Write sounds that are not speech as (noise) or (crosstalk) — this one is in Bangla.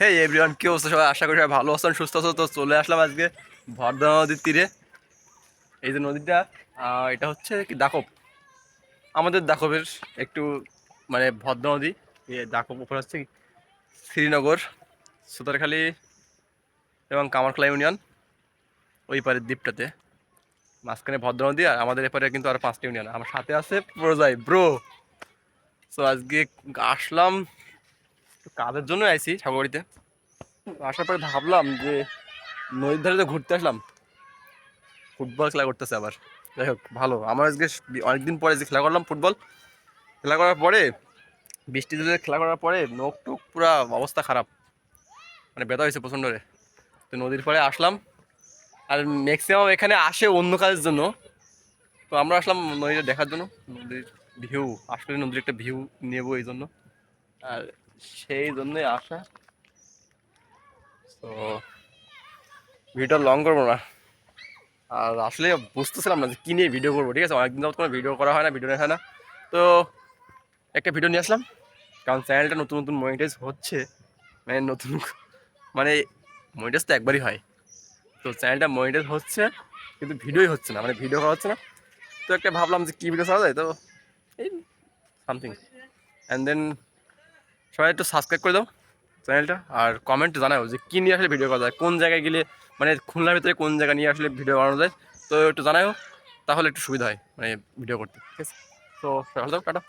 হে এভরিওয়ান কি সবাই আশা করি সবাই ভালো আছেন, সুস্থ আছো তো চলে আসলাম আজকে ভরদা নদীর তীরে। এই যে নদীটা এটা হচ্ছে কি দাকব আমাদের দাকবের একটু মানে ভদ্র নদী দাকব উপরে হচ্ছে শ্রীনগর, সুতারখালী এবং কামারখলা ইউনিয়ন, ওই পারের দ্বীপটাতে। মাঝখানে ভদ্র নদী আর আমাদের এপারে কিন্তু আরও পাঁচটা ইউনিয়ন। আমার সাথে আছে প্রোজাই ব্রো তো আজকে আসলাম কাজের জন্য আইছি ঠাকুরবাড়িতে আসার পরে ভাবলাম যে নদীর ধারে ঘুরতে আসলাম। ফুটবল খেলা করতেছে আবার। যাই হোক, ভালো। আমার আজকে অনেকদিন পরে যে খেলা করলাম ফুটবল, খেলা করার পরে, বৃষ্টি দিলে খেলা করার পরে নখ টুক পুরা অবস্থা খারাপ। মানে ব্যথা হয়েছে প্রচণ্ড রে তো নদীর পরে আসলাম। আর ম্যাক্সিমাম এখানে আসে অন্য কাজের জন্য। তো আমরা আসলাম নদীটা দেখার জন্য। নদীর ভিউ, আসলে নদীর একটা ভিউ নেব এই জন্য। আর সেই জন্যই আসা। তো ভিডিওটা লং করব না। আর আসলে বুঝতেছিলাম না যে কী নিয়ে ভিডিও করব, ঠিক আছে? অনেকদিন যাবত কোনো ভিডিও করা হয় না ভিডিও হয় না। তো একটা ভিডিও নিয়ে আসলাম। কারণ চ্যানেলটা নতুন নতুন মনিটাইজ হচ্ছে। মানে নতুন (laughs) মানে মনিটাইজ তো একবারই হয়। তো চ্যানেলটা মনিটাইজ হচ্ছে, কিন্তু ভিডিওই হচ্ছে না। মানে ভিডিও করা হচ্ছে না। তো একটা ভাবলাম যে কী ভিডিও করা যায়? তো এই সামথিং অ্যান্ড দেন সবাই একটু সাবস্ক্রাইব করে দাও চ্যানেলটা আর কমেন্ট জানাও যে কী নিয়ে আসলে ভিডিও করা যায়, কোন জায়গায় গেলে মানে খুলনার ভিতরে কোন জায়গা নিয়ে আসলে ভিডিও বানানো যায়, তো একটু জানাও তাহলে একটু সুবিধা হয় মানে ভিডিও করতে, ঠিক আছে? তো ভালো